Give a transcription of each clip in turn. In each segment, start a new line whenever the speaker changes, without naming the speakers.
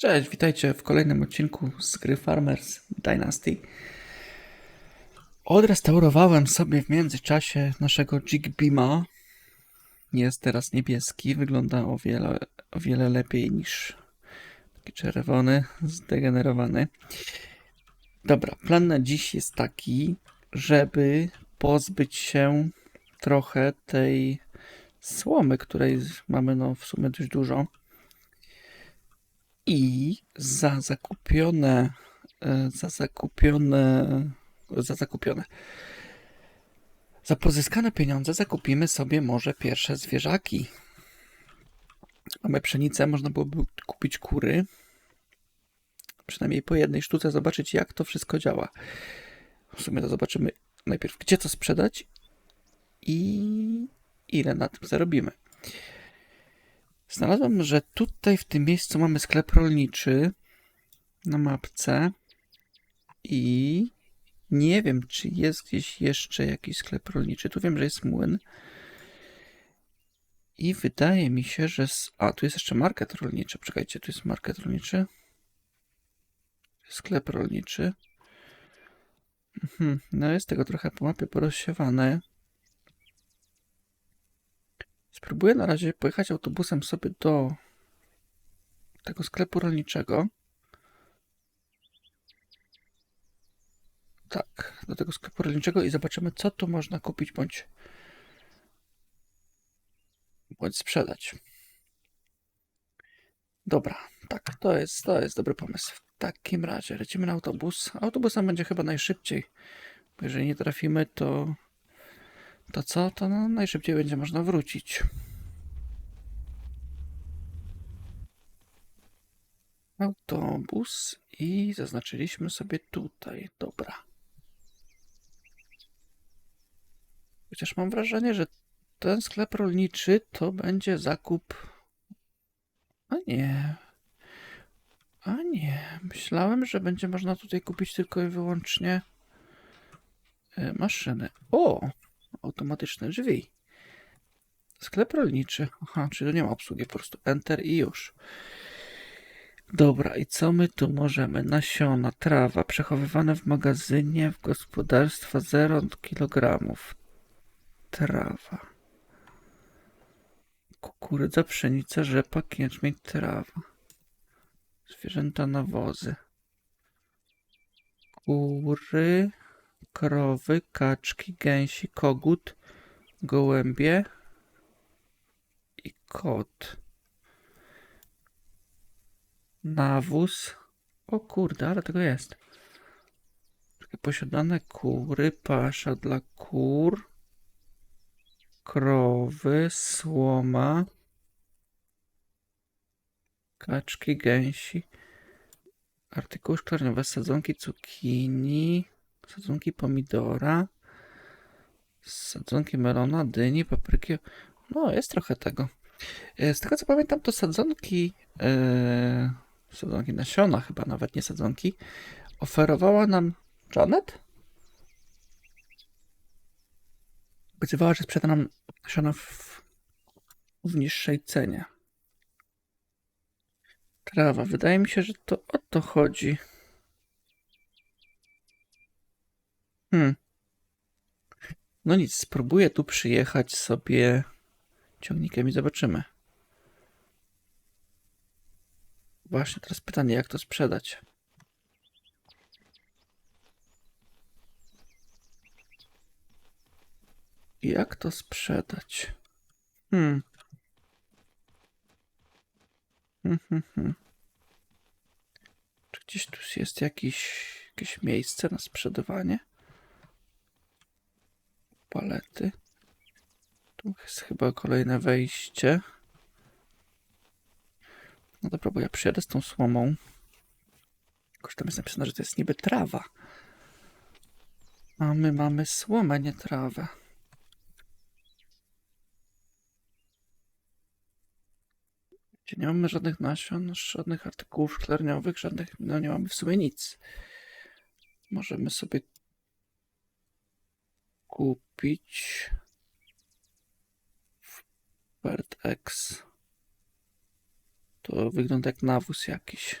Cześć, witajcie w kolejnym odcinku z gry Farmers Dynasty. Odrestaurowałem sobie w międzyczasie naszego Jigbima. Jest teraz niebieski, wygląda o wiele, o wiele lepiej niż taki czerwony, zdegenerowany. Dobra, plan na dziś jest taki, żeby pozbyć się trochę tej słomy, której mamy no w sumie dość dużo. I za zakupione, e, za zakupione, za zakupione, za pozyskane pieniądze zakupimy sobie może pierwsze zwierzaki. Mamy pszenicę, można byłoby kupić kury. Przynajmniej po jednej sztuce, zobaczyć jak to wszystko działa. W sumie to zobaczymy najpierw, gdzie to sprzedać i ile na tym zarobimy. Znalazłem, że tutaj w tym miejscu mamy sklep rolniczy na mapce i nie wiem, czy jest gdzieś jeszcze jakiś sklep rolniczy. Tu wiem, że jest młyn. I wydaje mi się, że... s- A, tu jest jeszcze market rolniczy. Czekajcie, tu jest market rolniczy. Sklep rolniczy. Mhm. No jest tego trochę po mapie porozsiewane. Spróbuję na razie pojechać autobusem sobie do tego sklepu rolniczego. Tak, do tego sklepu rolniczego i zobaczymy, co tu można kupić bądź, bądź sprzedać. Dobra, tak, to jest, to jest dobry pomysł. W takim razie lecimy na autobus. Autobusem będzie chyba najszybciej, jeżeli nie trafimy, to to co? To no, najszybciej będzie można wrócić. Autobus i zaznaczyliśmy sobie tutaj. Dobra. Chociaż mam wrażenie, że ten sklep rolniczy to będzie zakup. A nie. A nie. Myślałem, że będzie można tutaj kupić tylko i wyłącznie e, maszyny. O! Automatyczne drzwi. Sklep rolniczy. Aha, czyli nie ma obsługi, po prostu enter i już. Dobra, i co my tu możemy? Nasiona, trawa, przechowywane w magazynie, w gospodarstwa 0 kg. Trawa. Kukurydza, pszenica, rzepak, jęczmień, trawa. Zwierzęta, nawozy. Kury, krowy, kaczki, gęsi, kogut, gołębie i kot. Nawóz. O kurde, ale tego jest. Posiadane kury, pasza dla kur, krowy, słoma, kaczki, gęsi, artykuły szklarniowe, sadzonki cukinii, sadzonki pomidora, sadzonki melona, dyni, papryki. No, jest trochę tego. E, Z tego co pamiętam, to sadzonki, e, sadzonki nasiona, chyba nawet nie sadzonki, oferowała nam Janet. Obiecywała, że sprzeda nam nasiona w, w niższej cenie. Trawa. Wydaje mi się, że to o to chodzi. Hmm. No nic, spróbuję tu przyjechać sobie ciągnikiem i zobaczymy. Właśnie teraz pytanie, jak to sprzedać? Jak to sprzedać? Hmm. Hmm, hmm, hmm. Czy gdzieś tu jest jakiś, jakieś miejsce na sprzedawanie? Palety. Tu jest chyba kolejne wejście. No dobra, bo ja przyjadę z tą słomą. Tylko, tam jest napisane, że to jest niby trawa. A my mamy słomę, nie trawę. Nie mamy żadnych nasion, żadnych artykułów szklarniowych, żadnych, no nie mamy w sumie nic. Możemy sobie kupić w PertX. To wygląda jak nawóz jakiś.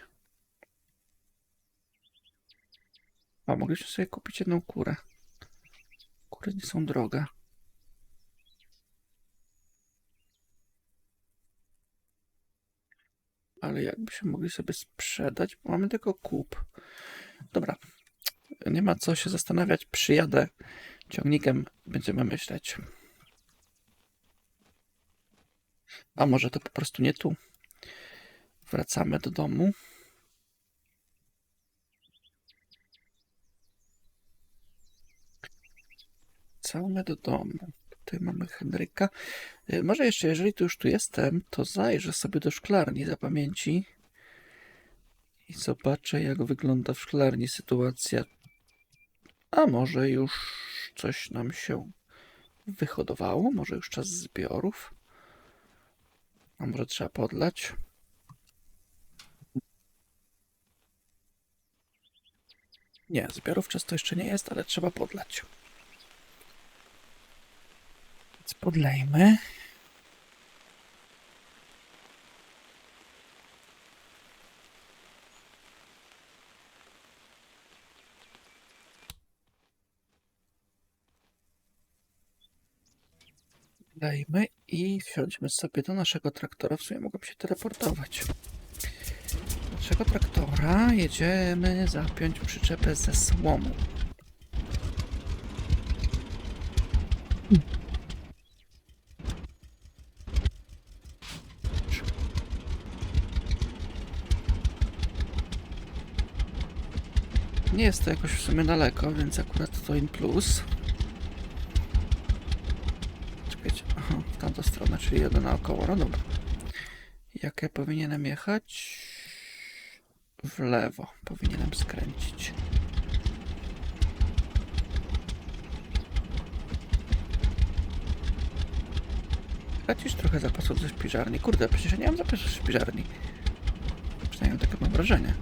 A mogliśmy sobie kupić jedną kurę. Kury nie są droga. Ale jakbyśmy mogli sobie sprzedać, bo mamy tylko kup. Dobra, nie ma co się zastanawiać, przyjadę ciągnikiem, będziemy myśleć. A może to po prostu nie tu. Wracamy do domu. Wracamy do domu. Tutaj mamy Henryka. Y, Może jeszcze, jeżeli tu już tu jestem, to zajrzę sobie do szklarni za pamięci i zobaczę, jak wygląda w szklarni sytuacja. A może już coś nam się wyhodowało? Może już czas zbiorów? A może trzeba podlać? Nie, zbiorów często jeszcze nie jest, ale trzeba podlać. Więc podlejmy. Dajmy i wsiądźmy sobie do naszego traktora. W sumie mogłem się teleportować. Naszego traktora jedziemy zapiąć przyczepę ze słomą. Nie jest to jakoś w sumie daleko, więc akurat to in plus. Czekajcie, w tamtą stronę, czyli jeden naokoło, no dobra. Jak ja powinienem jechać? W lewo powinienem skręcić. Tracisz trochę zapasów ze śpiżarni. Kurde, przecież ja nie mam zapasów ze śpiżarni. Przynajmniej takie mam wrażenie.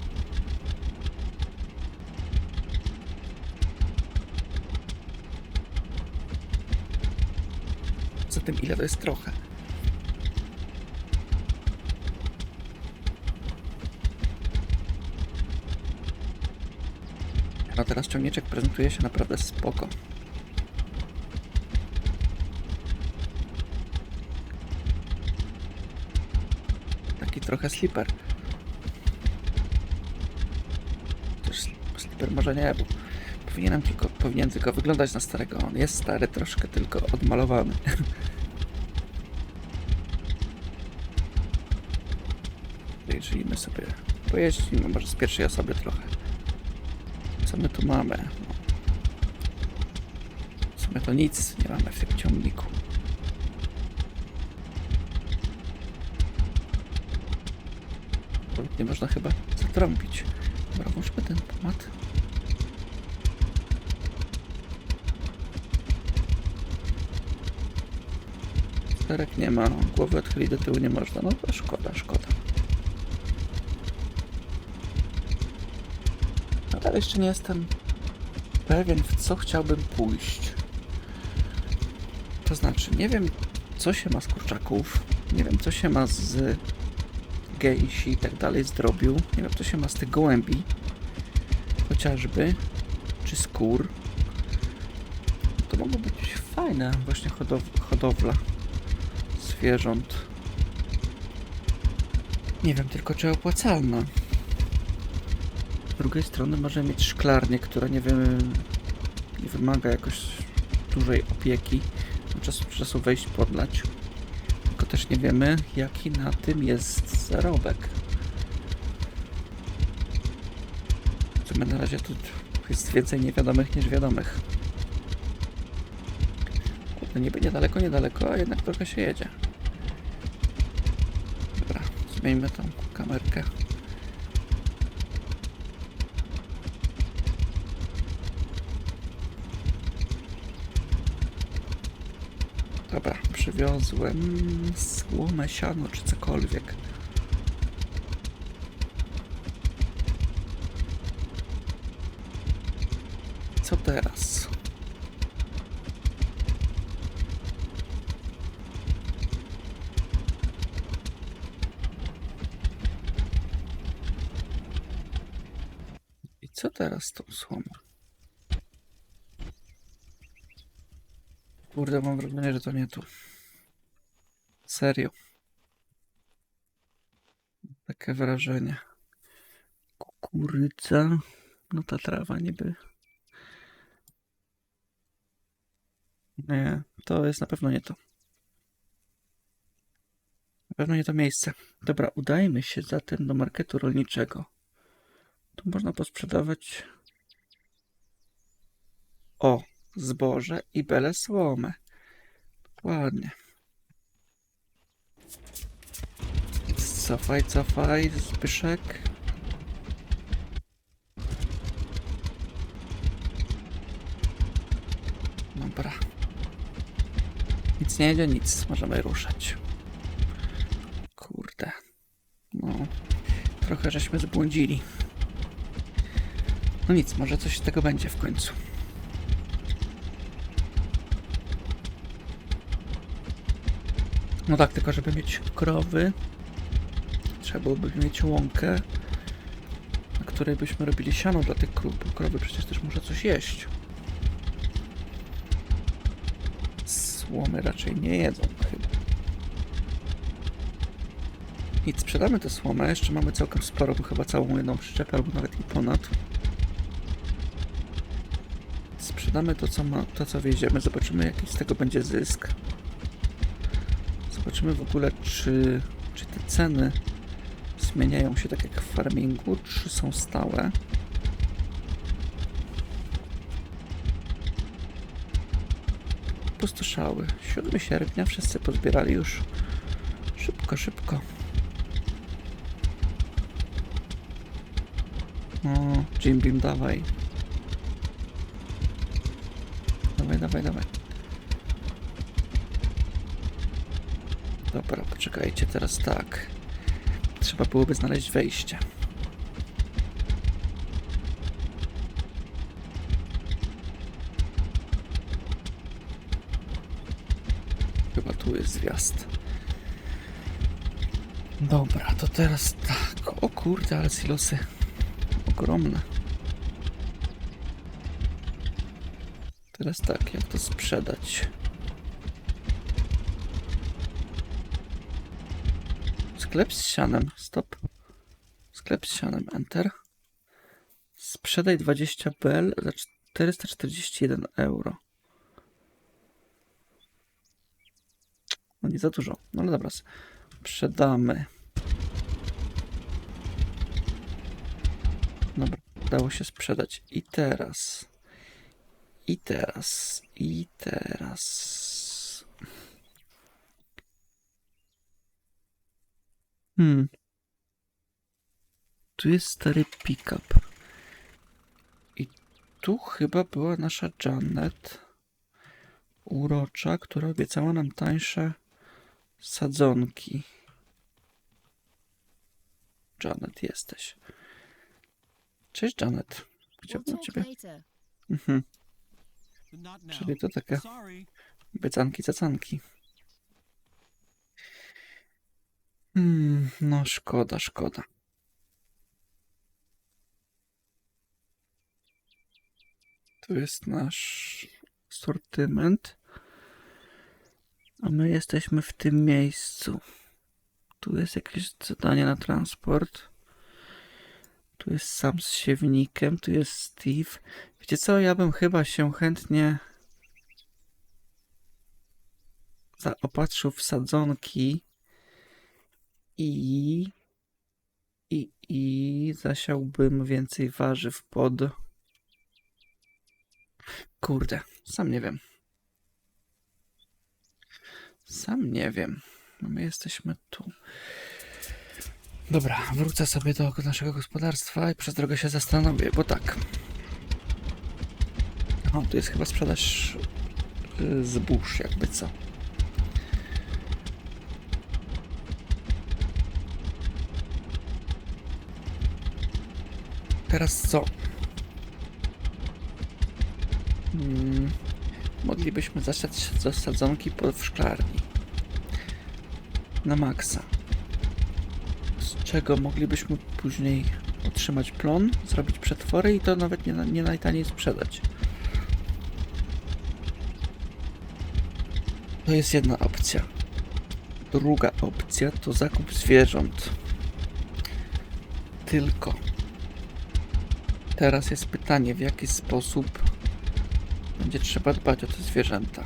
Za tym ile to jest trochę. A teraz ciągniczek prezentuje się naprawdę spoko. Taki trochę slipper. Też slipper może nie, bo powinienem tylko, powinien tylko wyglądać na starego. On jest stary, troszkę tylko odmalowany. Jeżeli my sobie pojeździmy, może z pierwszej osoby trochę. Co my tu mamy? No. W sumie to nic nie mamy w tym ciągniku. Nie można chyba zatrąbić. Dobra, włóżmy ten pomad. Starek nie ma, głowy odchyli do tyłu nie można. No to szkoda, szkoda. Nadal jeszcze nie jestem pewien, w co chciałbym pójść. To znaczy, nie wiem, co się ma z kurczaków, nie wiem, co się ma z gęsi i tak dalej, z drobiu, nie wiem, co się ma z tych gołębi, chociażby, czy skór. To mogło być fajne, właśnie hodow- hodowla zwierząt. Nie wiem tylko, czy opłacalna. Drugiej strony może mieć szklarnię, która nie wiem, nie wymaga jakoś dużej opieki. Od czasu czasu wejść, podlać. Tylko też nie wiemy, jaki na tym jest zarobek. W sumie na razie tu jest więcej niewiadomych niż wiadomych. Kurde, niby niedaleko, niedaleko, a jednak trochę się jedzie. Dobra, zmieńmy tą kamerkę. przywiozłem mm, słomę, siano czy cokolwiek. Co teraz? I co teraz z tą słomą? Kurde, mam wrażenie, że to nie tu. Serio. Takie wrażenie. Kukurydza. No ta trawa niby. Nie, to jest na pewno nie to. Na pewno nie to miejsce. Dobra, udajmy się zatem do marketu rolniczego. Tu można posprzedawać. O, zboże i bele słomę. Ładnie. Cofaj, cofaj, Zbyszek. Dobra. Nic nie jedzie, nic. Możemy ruszać. Kurde. No. Trochę żeśmy zbłądzili. No nic, może coś z tego będzie w końcu. No tak, tylko żeby mieć krowy, trzeba byłoby mieć łąkę, na której byśmy robili siano dla tych krów, bo krowy przecież też muszą coś jeść. Słomy raczej nie jedzą chyba. Nic, sprzedamy tę słomę, jeszcze mamy całkiem sporo, bo chyba całą jedną przyczepę, albo nawet i ponad. Sprzedamy to, co, ma, to, co wieziemy, zobaczymy, jaki z tego będzie zysk. Zobaczymy w ogóle, czy, czy te ceny zmieniają się tak jak w farmingu, czy są stałe. Pustoszały. 7 sierpnia wszyscy pozbierali już. Szybko, szybko. O, Jim Beam, dawaj. Dawaj, dawaj, dawaj. Dobra, poczekajcie, teraz tak. Trzeba byłoby znaleźć wejście. Chyba tu jest zwiast. Dobra, to teraz tak. O kurde, ale silosy ogromne. Teraz tak, jak to sprzedać? Sklep z sianem. Stop. Sklep z sianem. Enter. Sprzedaj 20 bel za 441 euro. No nie za dużo. No ale dobra. Sprzedamy. Dobra. Udało się sprzedać. I teraz. I teraz. I teraz. Hmm. Tu jest stary pick-up. I tu chyba była nasza Janet. Urocza, która obiecała nam tańsze sadzonki. Janet, jesteś. Cześć, Janet. Chciałbym
talk
ciebie. Mhm. Czyli to takie
Sorry.
obiecanki, cacanki. Hmm, no szkoda, szkoda. Tu jest nasz sortyment. A my jesteśmy w tym miejscu. Tu jest jakieś zadanie na transport. Tu jest sam z siewnikiem, tu jest Steve. Wiecie co, ja bym chyba się chętnie zaopatrzył w sadzonki i i, i zasiałbym więcej warzyw pod. Kurde, sam nie wiem. Sam nie wiem. No my jesteśmy tu. Dobra, wrócę sobie do naszego gospodarstwa i przez drogę się zastanowię, bo tak. O, tu jest chyba sprzedaż y, zbóż, jakby co. Teraz co? Hmm, moglibyśmy zasiać zasadzonki pod w szklarni. Na maksa. Z czego moglibyśmy później otrzymać plon, zrobić przetwory i to nawet nie, nie najtaniej sprzedać. To jest jedna opcja. Druga opcja to zakup zwierząt. Tylko. Teraz jest pytanie, w jaki sposób będzie trzeba dbać o te zwierzęta.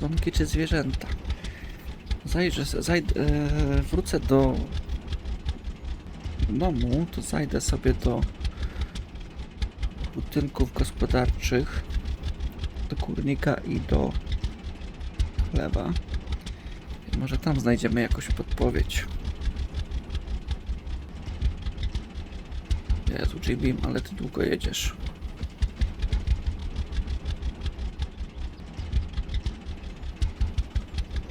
Zamki czy zwierzęta? Zajrzę, zajdę, e, wrócę do domu, to zajdę sobie do budynków gospodarczych, kurnika i do chleba. Może tam znajdziemy jakąś podpowiedź. Jezu, J-Beam, ale ty długo jedziesz.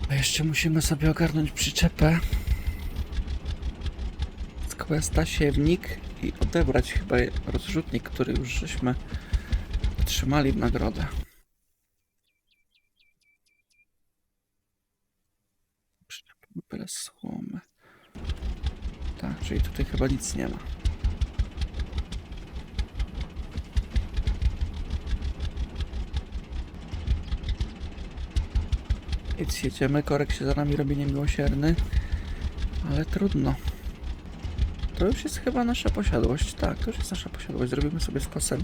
A jeszcze musimy sobie ogarnąć przyczepę z questa siewnik i odebrać chyba rozrzutnik, który już żeśmy otrzymali w nagrodę. Przyczepa byle słomy. Tak, czyli tutaj chyba nic nie ma. Więc jedziemy, korek się za nami robi niemiłosierny, ale trudno. To już jest chyba nasza posiadłość. Tak, to już jest nasza posiadłość. Zrobimy sobie z kosem.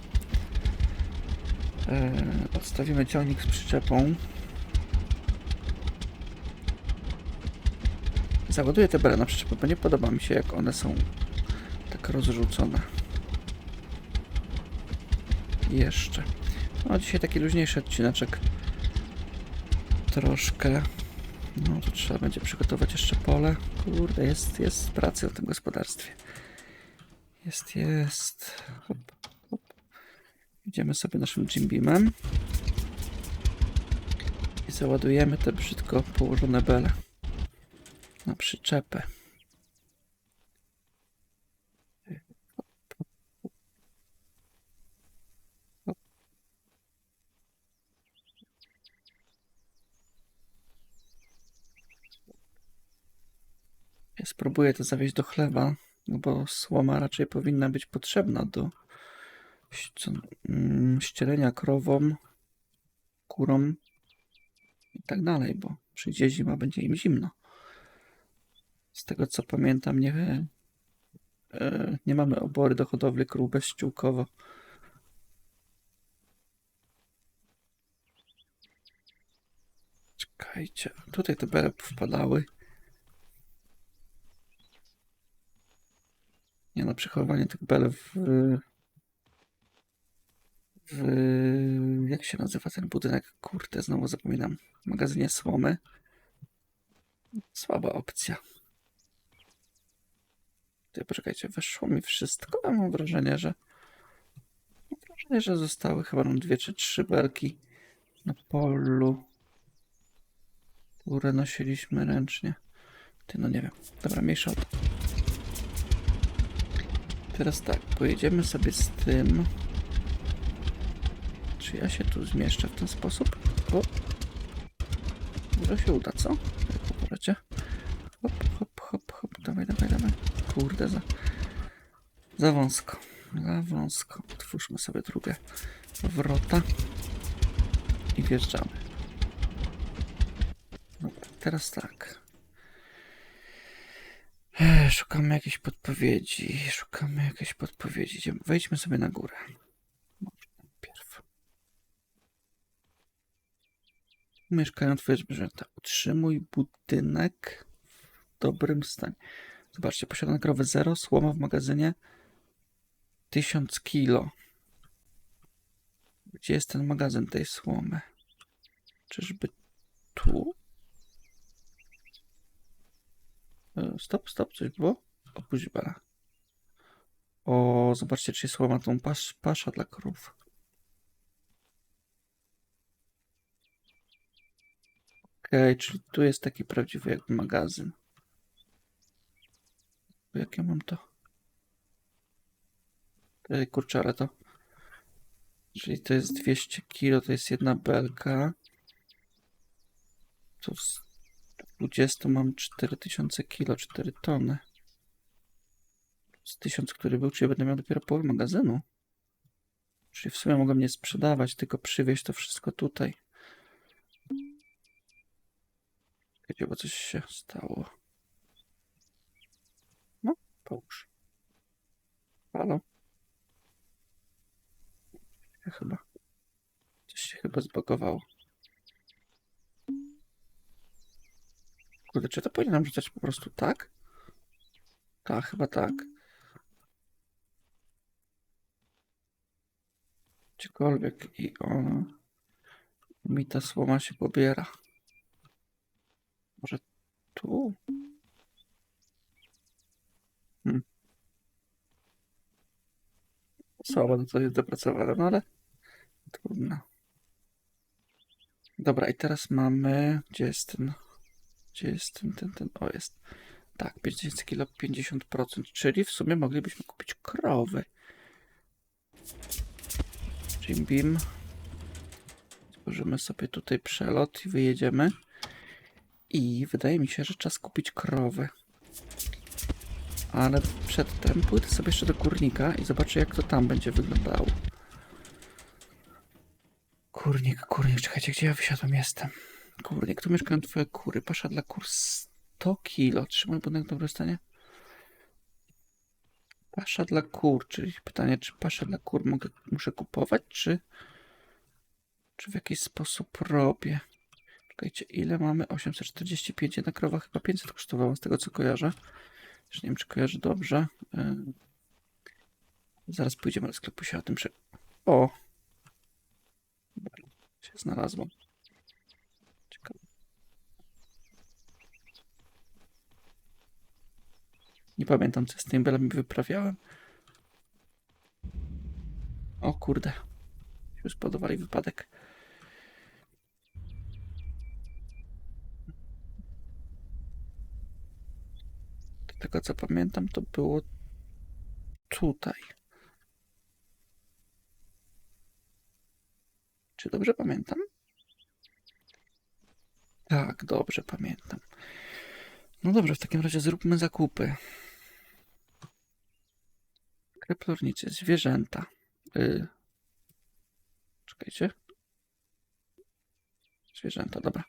Eee, odstawimy ciągnik z przyczepą. Załaduję te bele na przyczepę, bo nie podoba mi się, jak one są tak rozrzucone. Jeszcze. No, dzisiaj taki luźniejszy odcineczek troszkę. No to trzeba będzie przygotować jeszcze pole. Kurde, jest, jest pracy w tym gospodarstwie. Jest, jest. Hop, hop. Idziemy sobie naszym Jim Beamem. I załadujemy te brzydko położone bele na przyczepę. Ja spróbuję to zawieźć do chleba, no bo słoma raczej powinna być potrzebna do mm, ścielenia krowom, kurom i tak dalej, bo przyjdzie zima, będzie im zimno. Z tego co pamiętam, nie, e, nie mamy obory do hodowli krów. Czekajcie, tutaj te bele wpadały. Nie no, przechowywanie tych bel w, w... Jak się nazywa ten budynek? Kurde, znowu zapominam. W magazynie słomy. Słaba opcja. Ty, poczekajcie, weszło mi wszystko, mam wrażenie, że... Mam wrażenie, że zostały chyba nam dwie czy trzy belki na polu, które nosiliśmy ręcznie. Ty, no nie wiem. Dobra, mniejsza o to. Teraz tak, pojedziemy sobie z tym. Czy ja się tu zmieszczę w ten sposób? O! Może się uda, co? Jak? Hop, hop, hop, hop. Dawaj, dawaj, dawaj. Kurde, za, za wąsko. Za wąsko. Otwórzmy sobie drugie wrota. I wjeżdżamy. Dobra, teraz tak. Szukamy jakiejś podpowiedzi. Szukamy jakiejś podpowiedzi. Wejdźmy sobie na górę. Może najpierw. Mieszkają twoje zwierzęta. Utrzymuj budynek w dobrym stanie. Zobaczcie, posiadane krowy 0, słoma w magazynie 1000 kilo. Gdzie jest ten magazyn tej słomy? Czyżby tu? E, Stop, stop, coś było? Opuść bela. O, zobaczcie, czy słowa tą pas, pasza dla krów. Okej, czyli tu jest taki prawdziwy jakby magazyn. Jak ja mam to? Ej, kurczę, ale to... Czyli to jest 200 kilo, to jest jedna belka. To z 20 mam 4000 kilo, 4 tony. Z 1000, który był, czyli będę miał dopiero połowę magazynu. Czyli w sumie mogę nie sprzedawać, tylko przywieźć to wszystko tutaj. Wiecie, bo coś się stało. Połóż. Halo? Ja chyba. Coś się chyba zbagowało. Kurde, czy to powinienem rzucać po prostu tak? Tak, chyba tak. Gdziekolwiek i ona mi ta słoma się pobiera. Może tu? Hmm. Słabo to jest dopracowane, no ale trudno. Dobra, i teraz mamy. Gdzie jest ten? Gdzie jest ten, ten, ten? O, jest. Tak, 5000 kilo, 50%, czyli w sumie moglibyśmy kupić krowy. Jim Beam. Stworzymy sobie tutaj przelot i wyjedziemy. I wydaje mi się, że czas kupić krowę. Ale przedtem pójdę sobie jeszcze do kurnika i zobaczę, jak to tam będzie wyglądało. Kurnik, kurnik, czekajcie, gdzie ja wysiadłem jestem? Kurnik, tu mieszkają twoje kury. Pasza dla kur 100 kilo. Trzymaj budynek w dobrym stanie? Pasza dla kur, czyli pytanie, czy paszę dla kur mogę, muszę kupować, czy, czy w jakiś sposób robię? Czekajcie, ile mamy? 845, jedna krowa chyba 500 kosztowała, z tego co kojarzę. Już nie wiem, czy kojarzę dobrze. Yy. Zaraz pójdziemy do sklepu się o tym prze... O! Się znalazło. Ciekawe. Nie pamiętam, co z tym belem wyprawiałem. O kurde. Już spodobali wypadek. Tego co pamiętam, to było tutaj. Czy dobrze pamiętam? Tak, dobrze pamiętam. No dobrze, w takim razie zróbmy zakupy. Kreplornicy, zwierzęta. Y... Czekajcie. Zwierzęta, dobra.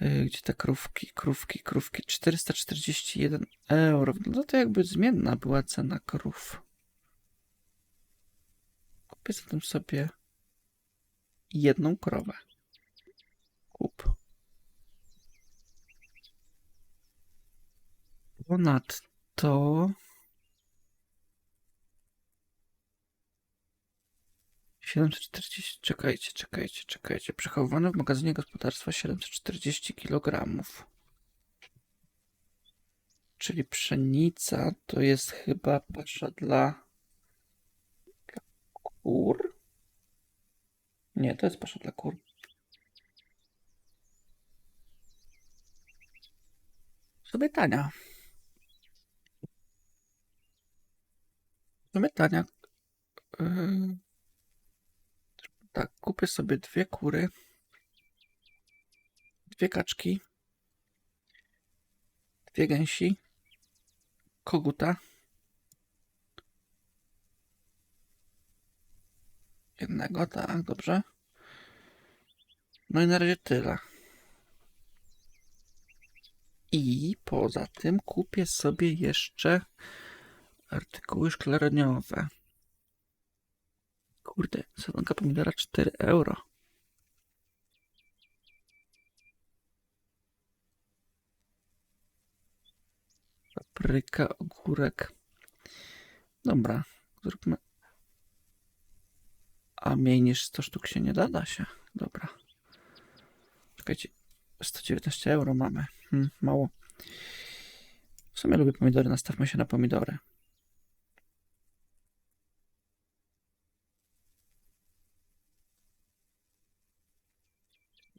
Y, Gdzie te krówki, krówki, krówki? 441 euro. No to jakby zmienna była cena krów. Kupię zatem sobie jedną krowę. Kup. Ponadto 740, czekajcie, czekajcie, czekajcie. Przechowywane w magazynie gospodarstwa 740 kg. Czyli pszenica to jest chyba pasza dla, dla kur. Nie, to jest pasza dla kur. Sobie tania. Sobie tania. Yy... Tak, kupię sobie dwie kury, dwie kaczki, dwie gęsi, koguta, jednego, tak, dobrze. No i na razie tyle. I poza tym kupię sobie jeszcze artykuły szklarniowe. Kurde, sadzonka pomidora 4 euro. Papryka, ogórek. Dobra, zróbmy. A mniej niż 100 sztuk się nie da, da się. Dobra. Czekajcie, 119 euro mamy. Hmm, mało. W sumie lubię pomidory, nastawmy się na pomidory.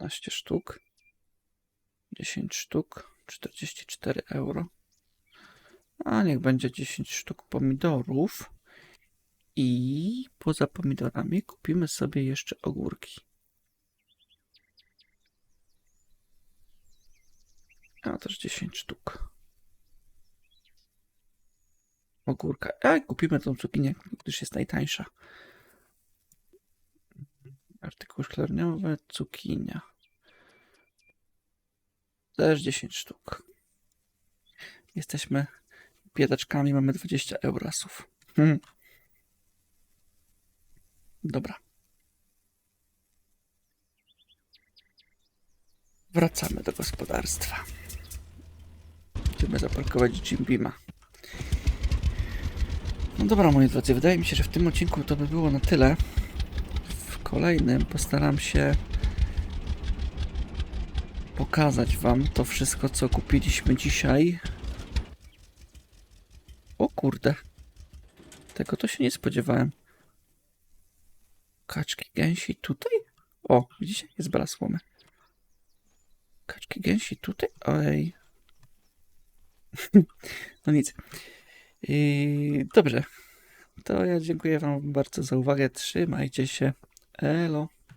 15 sztuk, 10 sztuk, 44 euro. A niech będzie 10 sztuk pomidorów. I poza pomidorami kupimy sobie jeszcze ogórki. A też 10 sztuk. Ogórka. A kupimy tą cukinię, gdyż jest najtańsza. Artykuły szklarniowe, cukinia. Też 10 sztuk. Jesteśmy biedaczkami, mamy 20 eurasów. Hmm. Dobra. Wracamy do gospodarstwa. Chcemy zaparkować Jim Beama. No dobra, moi drodzy, wydaje mi się, że w tym odcinku to by było na tyle. W kolejnym postaram się pokazać Wam to wszystko, co kupiliśmy dzisiaj. O kurde. Tego to się nie spodziewałem. Kaczki gęsi tutaj? O, widzicie? Jest bala słomy. Kaczki gęsi tutaj? Ojej. no nic. I dobrze. To ja dziękuję Wam bardzo za uwagę. Trzymajcie się. Elo.